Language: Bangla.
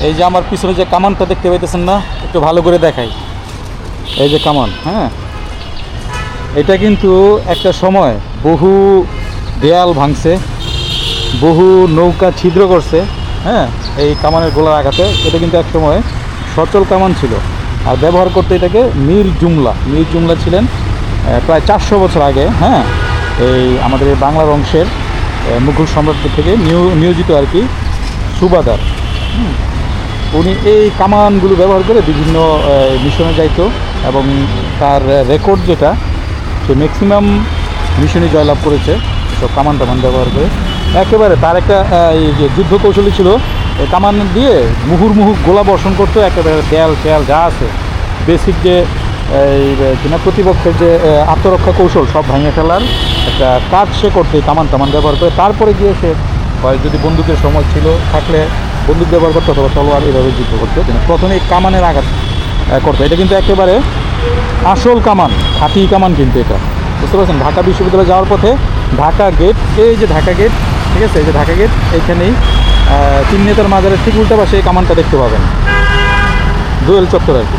এই যে আমার পিছনে যে কামানটা দেখতে পাইতেছেন না একটু ভালো করে দেখাই। এই যে কামান হ্যাঁ? এটা কিন্তু একটা সময় বহু দেয়াল ভাঙছে বহু নৌকা ছিদ্র করছে হ্যাঁ? এই কামানের গোলার আঘাতে। এটা কিন্তু এক সময় সচল কামান ছিল। আর ব্যবহার করতে এটাকে মীর জুমলা। মীর জুমলা ছিলেন প্রায় চারশো বছর আগে হ্যাঁ? এই আমাদের এই বাংলা বংশের আহ, মুঘল সম্রাটদের থেকে নিয়োজিত আর কি সুবাদার। উনি এই কামানগুলো ব্যবহার করে বিভিন্ন মিশনে যাইতো এবং তার রেকর্ড যেটা, সে ম্যাক্সিমাম মিশনে জয়লাভ করেছে, সব কামান টামান ব্যবহার করে। একেবারে তার একটা এই যে যুদ্ধ কৌশলী ছিল কামান দিয়ে মুহুর মুহুর গোলা বর্ষণ করতো, একেবারে দেয়াল টেয়াল যা আছে। বেসিক যে, এই, কিনা প্রতিপক্ষের যে আত্মরক্ষা কৌশল, সব ভাঙিয়ে ফেলার একটা কাজ সে করতো কামান টামান ব্যবহার করে। তারপরে গিয়ে সে, হয় যদি বন্দুকের সময় ছিল, থাকলে বন্দুক ব্যবহার করতো অথবা তলোয়ার এভাবে যুদ্ধ করতো কিন্তু প্রথমে কামানের আঘাত করতো এটা কিন্তু একেবারে আসল কামান, খাঁটি কামান কিন্তু এটা। বুঝতে পারছেন? ঢাকা বিশ্ববিদ্যালয়ে যাওয়ার পথে ঢাকা গেট, এই যে ঢাকা গেট, ঠিক আছে? এই যে ঢাকা গেট, এইখানেই তিন নেতার মাজারের ঠিক উল্টা পাশে এই কামানটা দেখতে পাবেন। দোয়েল চত্বর আর কি।